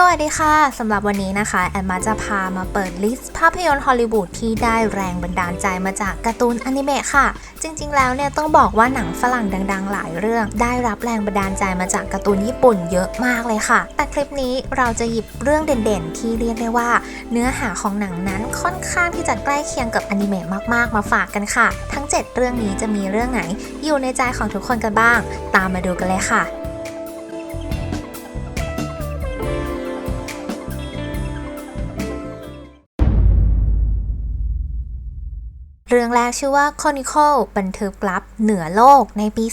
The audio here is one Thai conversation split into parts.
สวัสดีค่ะ สำหรับวันนี้นะคะ แอนมาจะพามาเปิดลิสต์ภาพยนตร์ฮอลลีวูดที่ได้แรงบันดาลใจมาจากการ์ตูนอนิเมะค่ะ จริง ๆ แล้วเนี่ยต้องบอกว่าหนังฝรั่งดัง ๆ หลายเรื่อง ได้รับแรงบันดาลใจมาจากการ์ตูนญี่ปุ่นเยอะมากเลยค่ะ แต่คลิปนี้เราจะหยิบเรื่องเด่นๆ ที่เรียกได้ว่า เนื้อหาของหนังนั้นค่อนข้างที่จะใกล้เคียงกับอนิเมะมากๆ มาฝากกันค่ะ ทั้ง 7 เรื่องนี้จะมีเรื่องไหน อยู่ในใจของทุกคนกันบ้าง ตามมาดูกันเลยค่ะ เรื่องแรกชื่อว่า Chronicle บันทึกลับเหนือโลกในปี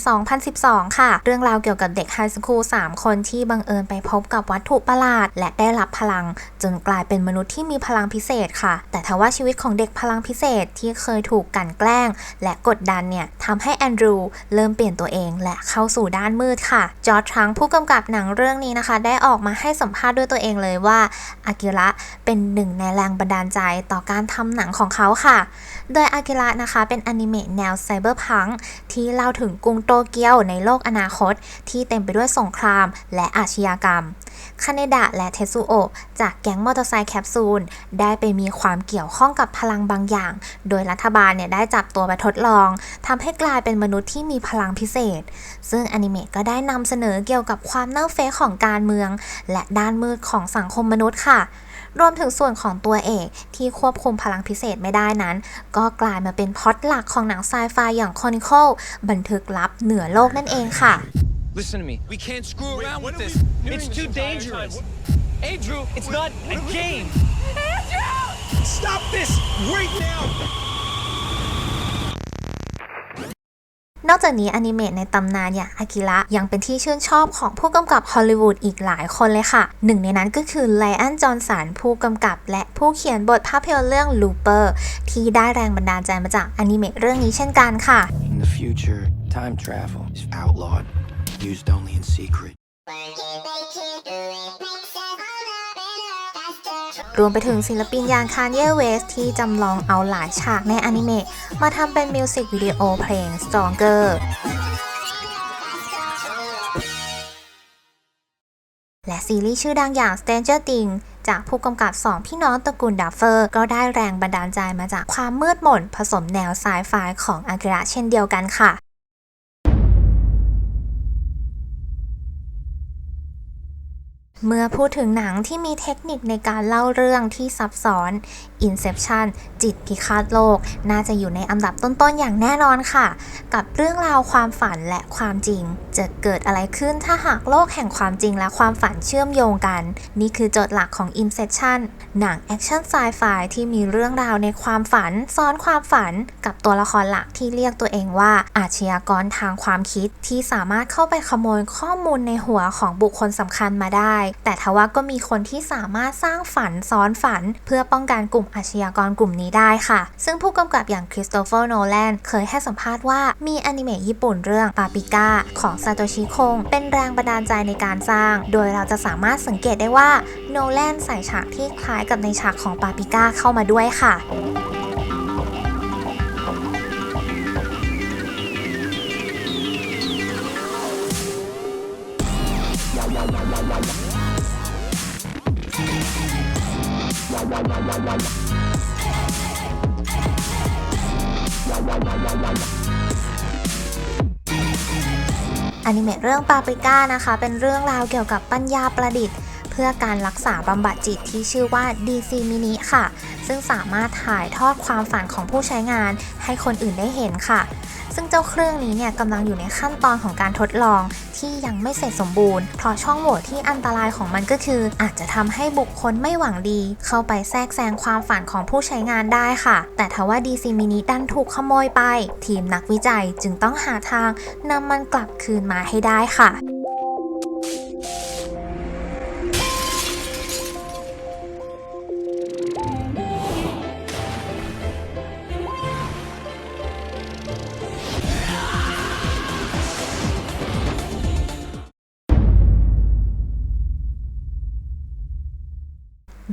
2012 ค่ะ เรื่องราวเกี่ยวกับเด็กไฮสคูล3 คนที่บังเอิญไปพบกับวัตถุประหลาด และได้รับพลัง จนกลายเป็นมนุษย์ที่มีพลังพิเศษค่ะ แต่ทว่าชีวิตของเด็กพลังพิเศษที่เคยถูกกันแกล้ง และกดดันเนี่ยทำให้แอนดรูเริ่มเปลี่ยนตัวเองและเข้าสู่ด้านมืดค่ะ จอร์จทรังผู้กำกับหนังเรื่องนี้นะคะ ได้ออกมาให้สัมภาษณ์ด้วยตัวเองเลยว่าอากิระเป็นหนึ่งในแรงบันดาลใจต่อการทำหนังของเขาค่ะ โดยอากิระนะคะเป็นอนิเมะแนวไซเบอร์พังที่เล่าถึงกรุงโตเกียวในโลกอนาคต ที่เต็มไปด้วยสงครามและอาชญากรรม คาเนดะและเทซุโอะจากแก๊งมอเตอร์ไซค์แคปซูล ได้ไปมีความเกี่ยวข้องกับพลังบางอย่าง โดยรัฐบาลเนี่ยได้จับตัวไปทดลองทำให้กลายเป็นมนุษย์ที่มีพลังพิเศษ ซึ่งอนิเมะก็ได้นำเสนอเกี่ยวกับความเน่าเฟะของการเมือง และด้านมืดของสังคมมนุษย์ค่ะ รวมถึงส่วนของตัวเอกที่ควบคุมพลังพิเศษไม่ได้นั้น ก็กลายมาเป็นพล็อตหลักของหนังไซไฟอย่าง Chronicle บันทึกลับเหนือโลกนั่นเองค่ะ Listen to me. We can't screw Wait, around what with are this. we doing It's this too entire dangerous. time? Andrew, it's not a game. Stop this right now! นอกจากนี้อนิเมะในตำนานอย่างอากิระยังเป็นที่ชื่นชอบของผู้กำกับฮอลลีวูดอีกหลายคนเลยค่ะ หนึ่งในนั้นก็คือไลออนจอห์นสันผู้กำกับและผู้เขียนบทภาพยนตร์เรื่อง Looper ที่ได้แรงบันดาลใจมาจากอนิเมะเรื่องนี้เช่นกันค่ะ In the future, time travel is outlawed, used only in secret. รวมไปถึงศิลปินอย่างคานเยเวสที่จำลองเอาหลายฉากในอนิเมะมาทำเป็นมิวสิกวิดีโอเพลง Stronger และซีรีส์ชื่อดังอย่าง Stranger Things จากผู้กำกับ 2 พี่น้องตระกูลดัฟเฟอร์ ก็ได้แรงบันดาลใจมาจากความมืดมนผสมแนวไซไฟของอากิระเช่นเดียวกันค่ะ เมื่อพูดถึงหนังที่มีเทคนิคในการเล่าเรื่องที่ซับซ้อน Inception จิตพิฆาตโลก น่าจะอยู่ในอันดับต้นๆ อย่างแน่นอนค่ะ กับเรื่องราวความฝันและความจริง จะเกิดอะไรขึ้นถ้าหากโลกแห่งความจริงและความฝันเชื่อมโยงกัน นี่คือโจทย์หลักของ Inception หนังแอคชั่นไซไฟที่มีเรื่องราวในความฝัน ซ้อนความฝันกับตัวละครหลักที่เรียกตัวเองว่าอาชญากรทางความคิดที่สามารถเข้าไปขโมยข้อมูลในหัวของบุคคลสำคัญมาได้ แต่ทว่าก็มีคนที่สามารถสร้างฝันซ้อนฝัน เพื่อป้องกันกลุ่มอาชญากรกลุ่มนี้ได้ค่ะ ซึ่งผู้กำกับอย่างคริสโตเฟอร์โนแลนเคยให้สัมภาษณ์ว่ามีอนิเมะญี่ปุ่นเรื่องปาปิก้าของซาโตชิคง เป็นแรงบันดาลใจในการสร้าง โดยเราจะสามารถสังเกตได้ว่าโนแลนใส่ฉากที่คล้ายกับในฉากของปาปิก้าเข้ามาด้วยค่ะ อนิเมะเรื่องปาปริก้านะคะ เป็นเรื่องราวเกี่ยวกับปัญญาประดิษฐ์ เพื่อการรักษาบำบัดจิตที่ชื่อว่า DC Mini ค่ะ ซึ่งสามารถถ่ายทอดความฝันของผู้ใช้งานให้คนอื่นได้เห็นค่ะ ซึ่งเจ้าเครื่องนี้เนี่ยกำลังอยู่ในขั้นตอนของการทดลองที่ยังไม่เสร็จสมบูรณ์ เพราะช่องโหว่ที่อันตรายของมันก็คือ อาจจะทำให้บุคคลไม่หวังดี เข้าไปแทรกแซงความฝันของผู้ใช้งานได้ค่ะ แต่ทว่าดีซีมินิดันถูกขโมยไป ทีมนักวิจัยจึงต้องหาทางนำมันกลับคืนมาให้ได้ค่ะ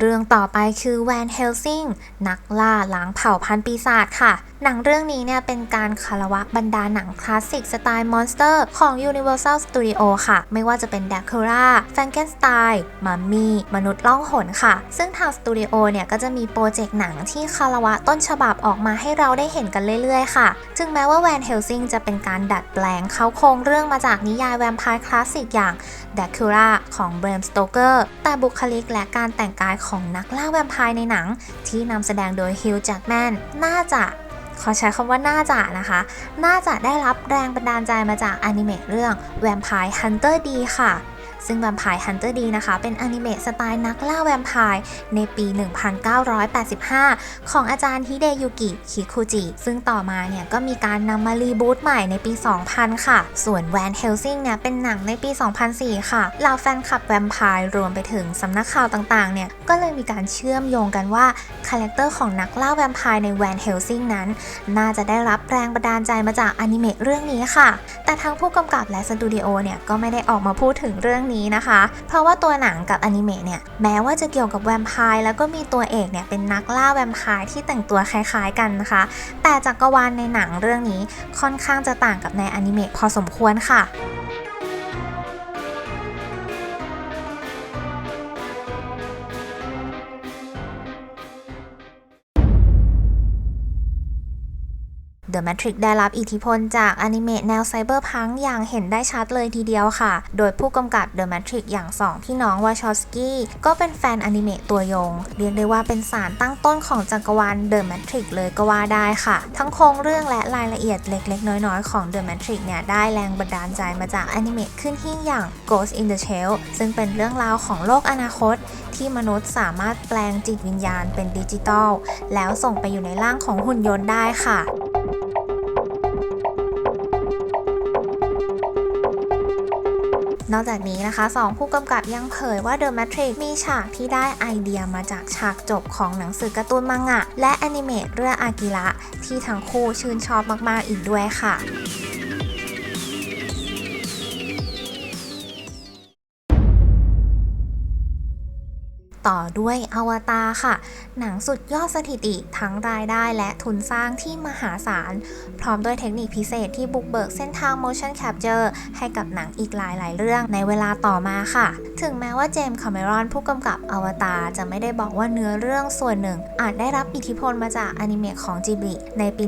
เรื่องต่อไปคือแวนเฮลซิง นักล่าล้างเผ่าพันธุ์ปีศาจค่ะ หนังเรื่องนี้เนี่ยเป็นการคารวะบรรดาหนังคลาสสิกสไตล์มอนสเตอร์ของ Universal Studio ค่ะ ไม่ว่าจะเป็น Dracula, Frankenstein, Mummy มนุษย์ล่องหนค่ะ ซึ่งทางสตูดิโอเนี่ยก็จะมีโปรเจกต์หนังที่คารวะต้นฉบับออกมาให้เราได้เห็นกันเรื่อยๆค่ะ ถึงแม้ว่าแวนเฮลซิงจะเป็นการดัดแปลงเขาโครงเรื่องมาจากนิยายแวมไพร์คลาสสิกอย่าง Dracula ของ Bram Stoker แต่บุคลิกและการแต่งกายของนักล่าแวมไพร์ในหนัง ที่นำแสดงโดยฮิวจ c กแมนน่าจะ ขอใช้คำว่าน่าจะนะคะ น่าจะได้รับแรงบันดาลใจมาจากอนิเมะเรื่อง Vampire Hunter D ค่ะ ซึ่ง Vampire Hunter D นะคะ เป็นอนิเมะสไตล์นักล่าแวมไพร์ในปี 1985 ของอาจารย์ฮิเดยุกิ คิคุจิ ซึ่งต่อมาเนี่ยก็มีการนำมารีบูตใหม่ในปี 2000 ค่ะ ส่วน Van Helsing เนี่ยเป็นหนังในปี 2004 ค่ะเหล่าแฟนคลับแวมไพร์รวมไปถึงสำนักข่าวต่างๆ เนี่ย ก็เลยมีการเชื่อมโยงกันว่าคาแรคเตอร์ของนักล่าแวมไพร์ใน Van Helsing นั้น น่าจะได้รับแรงบันดาลใจมาจากอนิเมะเรื่องนี้ค่ะ แต่ทั้งผู้กำกับและสตูดิโอเนี่ยก็ไม่ได้ออกมาพูดถึงเรื่องนี้นะคะ เพราะว่าตัวหนังกับอนิเมะเนี่ยแม้ว่าจะเกี่ยวกับแวมไพร์แล้วก็มีตัวเอกเนี่ยเป็นนักล่าแวมไพร์ที่แต่งตัวคล้ายๆกันนะคะ แต่จักรวาลในหนังเรื่องนี้ค่อนข้างจะต่างกับในอนิเมะพอสมควรค่ะ The Matrix ได้รับอิทธิพลจากอนิเมะแนวไซเบอร์พังอย่างเห็นได้ชัดเลยทีเดียวค่ะ โดยผู้กำกับ The Matrix อย่าง2พี่น้องวาชอสกี้ก็เป็นแฟนอนิเมะตัวยง เรียกได้ว่าเป็นสารตั้งต้นของจักรวาล The Matrix เลยก็ว่าได้ค่ะ ทั้งโครงเรื่องและรายละเอียดเล็ก ๆ น้อย ๆ ของ The Matrix เนี่ย ได้แรงบันดาลใจมาจากอนิเมะขึ้นหิ้งอย่าง Ghost in the Shell ซึ่งเป็นเรื่องราวของโลกอนาคต ที่มนุษย์สามารถแปลงจิตวิญญาณเป็นดิจิตอลแล้วส่งไปอยู่ในร่างของหุ่นยนต์ได้ค่ะ นอกจากนี้นะคะสองผู้กำกับยังเผยว่า The Matrix มีฉากที่ได้ไอเดียมาจากฉากจบของหนังสือการ์ตูนมังงะ และแอนิเมตเรื่องอากิระที่ทั้งคู่ชื่นชอบมากๆอีกด้วยค่ะ ด้วยอวตารค่ะ หนังสุดยอดสถิติทั้งรายได้และทุนสร้างที่มหาศาล พร้อมด้วยเทคนิคพิเศษที่บุกเบิกเส้นทาง motion capture ให้กับหนังอีกหลายๆ เรื่องในเวลาต่อมาค่ะ ถึงแม้ว่าเจมส์คาเมรอนผู้กำกับอวตารจะไม่ได้บอกว่าเนื้อเรื่องส่วนหนึ่ง อาจได้รับอิทธิพลมาจากอนิเมะของจิบลิในปี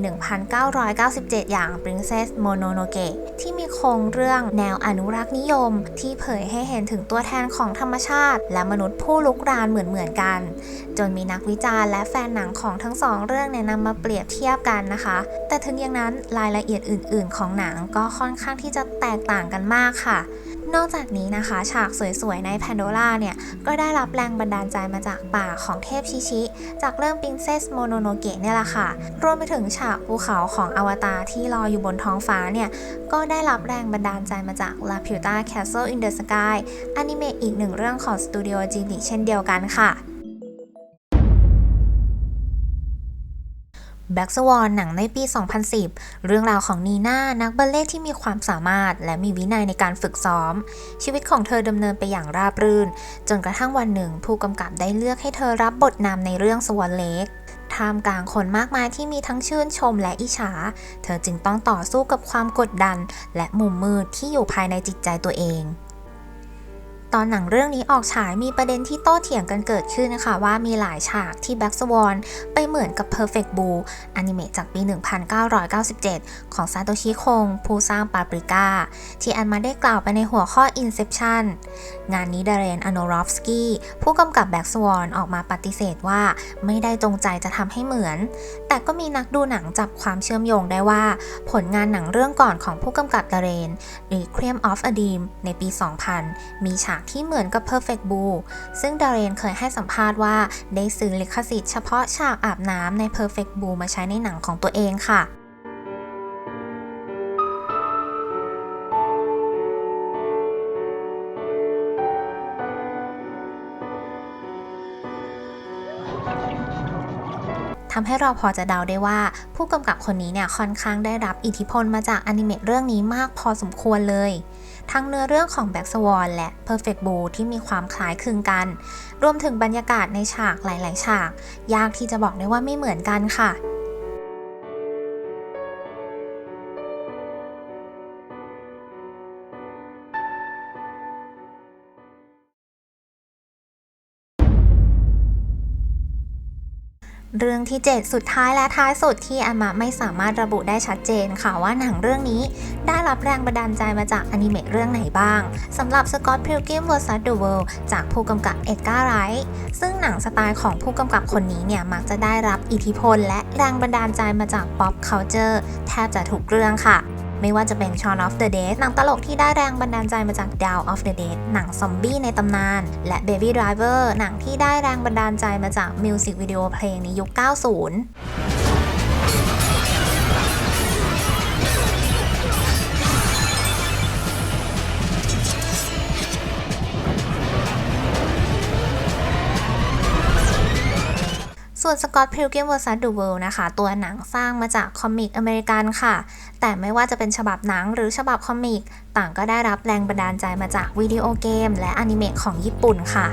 1997 อย่าง Princess Mononoke ที่มีโครงเรื่องแนวอนุรักษ์นิยม ที่เผยให้เห็นถึงตัวแทนของธรรมชาติ และมนุษย์ผู้ลุกรานเหมือนเหมือนกัน จนมีนักวิจารณ์และแฟนหนังของทั้งสองเรื่องเนี่ยนำมาเปรียบเทียบกันนะคะ แต่ถึงอย่างนั้นรายละเอียดอื่น ๆ ของหนังก็ค่อนข้างที่จะแตกต่างกันมากค่ะ นอกจากนี้นะคะ ฉากสวยๆ ในแพนโดล่าเนี่ย ก็ได้รับแรงบันดาลใจมาจากป่าของเทพชิชิ จากเรื่องปรินเซสโมโนโนเกะเนี่ยแหละค่ะ รวมไปถึงฉากภูเขาของอวตารที่ลอยอยู่บนท้องฟ้าเนี่ย ก็ได้รับแรงบันดาลใจมาจาก La Puta Castle in the Sky อนิเมะอีกหนึ่งเรื่องของสตูดิโอจีนิเช่นเดียวกันค่ะ แบ็กสวอนหนังในปี 2010 เรื่องราวของนีน่านักบัลเล่ที่มีความสามารถ และมีวินัยในการฝึกซ้อม ชีวิตของเธอดำเนินไปอย่างราบรื่น จนกระทั่งวันหนึ่ง ผู้กำกับได้เลือกให้เธอรับบทนำในเรื่องสวอนเล็กท่ามกลางคนมากมายที่มีทั้งชื่นชมและอิจฉา เธอจึงต้องต่อสู้กับความกดดัน และมุมมืดที่อยู่ภายในจิตใจตัวเอง ตอนหนังเรื่องนี้ออกฉายมีประเด็นที่โต้เถียงกันเกิดขึ้นนะคะ ว่ามีหลายฉากที่แบ็กสวอนไปเหมือนกับ Perfect Blue อนิเมะจากปี 1997 ของซาโตชิคง ผู้สร้างปาปริก้า ที่อันมาได้กล่าวไปในหัวข้อ Inception งานนี้ดาเรนอโนรอฟสกี้ผู้กำกับแบ็กสวอนออกมาปฏิเสธว่าไม่ได้จงใจจะทำให้เหมือน แต่ก็มีนักดูหนังจับความเชื่อมโยงได้ว่า ผลงานหนังเรื่องก่อนของผู้กำกับดาเรน Requiem of a Dream ในปี 2000 มีฉากที่เหมือนกับ Perfect Blue ซึ่งดาเรนเคยให้สัมภาษณ์ว่า ได้ซื้อลิขสิทธิ์เฉพาะฉากอาบน้ำใน Perfect Blue มาใช้ในหนังของตัวเองค่ะ ทำให้เราพอจะเดาได้ว่า ผู้กำกับคนนี้เนี่ยค่อนข้างได้รับอิทธิพลมาจากอนิเมะเรื่องนี้มากพอสมควรเลย ทั้งเนื้อเรื่องของ Black Swan และ Perfect Blue ที่มีความคล้ายคลึงกัน รวมถึงบรรยากาศในฉากหลาย ๆ ฉาก ยากที่จะบอกได้ว่าไม่เหมือนกันค่ะ เรื่องที่ 7 สุดท้ายและท้ายสุดที่อามะไม่สามารถระบุได้ชัดเจนค่ะว่าหนังเรื่องนี้ได้รับแรงบันดาลใจมาจากอนิเมะเรื่องไหนบ้างสำหรับสกอตพิลกิม vs The World จากผู้กำกับเอ็ดการ์ไรท์ซึ่งหนังสไตล์ของผู้กำกับคนนี้เนี่ย มักจะได้รับอิทธิพล และแรงบันดาลใจมาจากป๊อปเคานเจอร์แทบจะทุกเรื่องค่ะ ไม่ว่าจะเป็น Shaun of the Dead หนังตลกที่ได้แรงบันดาลใจมาจาก Down of the Dead หนังซอมบี้ในตำนาน และ Baby Driver หนังที่ได้แรงบันดาลใจมาจากมิวสิกวิดีโอเพลงในยุค 90 ส่วน Scott Pilgrim vs. The World นะคะ ตัวหนังสร้างมาจากคอมิกอเมริกันค่ะ แต่ไม่ว่าจะเป็นฉบับหนังหรือฉบับคอมิก ต่างก็ได้รับแรงบันดาลใจมาจากวิดีโอเกม และอนิเมะของญี่ปุ่นค่ะ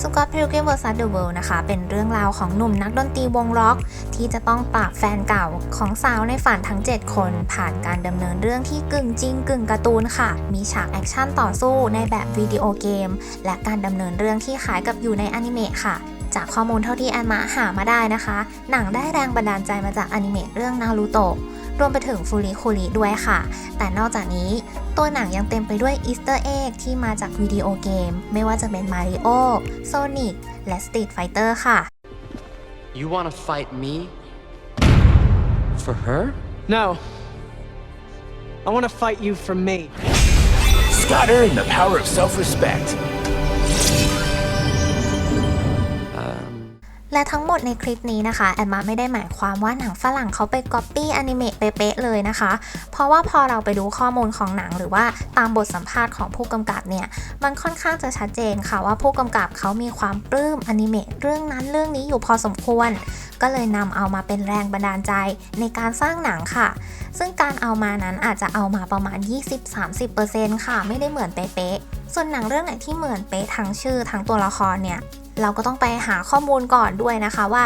Scott Pilgrim vs. The World นะคะ เป็นเรื่องราวของหนุ่มนักดนตรีวงร็อก ที่จะต้องปราบแฟนเก่าของสาวในฝันทั้ง 7 คน ผ่านการดำเนินเรื่องที่กึ่งจริงกึ่งการ์ตูนค่ะ มีฉากแอคชั่นต่อสู้ในแบบวิดีโอเกม และการดำเนินเรื่องที่คล้ายกับอยู่ในอนิเมะค่ะ จากข้อมูลเท่าที่แอนมาหามาได้นะคะ หนังได้แรงบันดาลใจมาจากอนิเมะเรื่องนารูโตะรวมไปถึงฟูริคุริด้วยค่ะ แต่นอกจากนี้ ตัวหนังยังเต็มไปด้วยอีสเตอร์เอ็กที่มาจากวิดีโอเกม ไม่ว่าจะเป็นมาริโอโซนิกและ Street Fighter ค่ะ You wanna fight me? For her? No. I want to fight you for me. Scott earned the power of self-respect. และทั้งหมดในคลิปนี้นะคะแอมมาไม่ได้หมายความว่าหนังฝรั่งเขาไปก๊อปปี้อนิเมะเป๊ะๆเลยนะคะ เพราะว่าพอเราไปดูข้อมูลของหนังหรือว่าตามบทสัมภาษณ์ของผู้กำกับเนี่ย มันค่อนข้างจะชัดเจนค่ะว่าผู้กำกับเขามีความปลื้มอนิเมะเรื่องนั้นเรื่องนี้อยู่พอสมควร ก็เลยนำเอามาเป็นแรงบันดาลใจในการสร้างหนังค่ะ ซึ่งการเอามานั้นอาจจะเอามาประมาณ 20-30%ค่ะ ไม่ได้เหมือนเป๊ะๆส่วนหนังเรื่องไหนที่เหมือนเป๊ะทั้งชื่อทั้งตัวละครเนี่ย เราก็ต้องไปหาข้อมูลก่อนด้วยนะคะว่า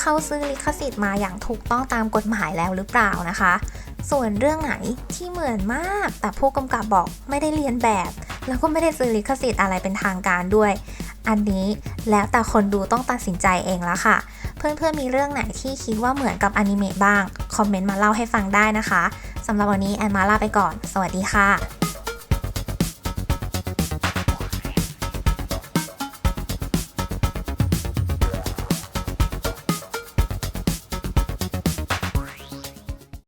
เขาซื้อลิขสิทธิ์มาอย่างถูกต้องตามกฎหมายแล้วหรือเปล่านะคะ ส่วนเรื่องไหนที่เหมือนมาก แต่ผู้กำกับบอกไม่ได้เรียนแบบ แล้วก็ไม่ได้ซื้อลิขสิทธิ์อะไรเป็นทางการด้วย อันนี้แล้วแต่คนดูต้องตัดสินใจเองแล้วค่ะ เพื่อนๆมีเรื่องไหนที่คิดว่าเหมือนกับอนิเมะบ้าง คอมเมนต์มาเล่าให้ฟังได้นะคะสำหรับวันนี้แอนมาลาไปก่อน สวัสดีค่ะ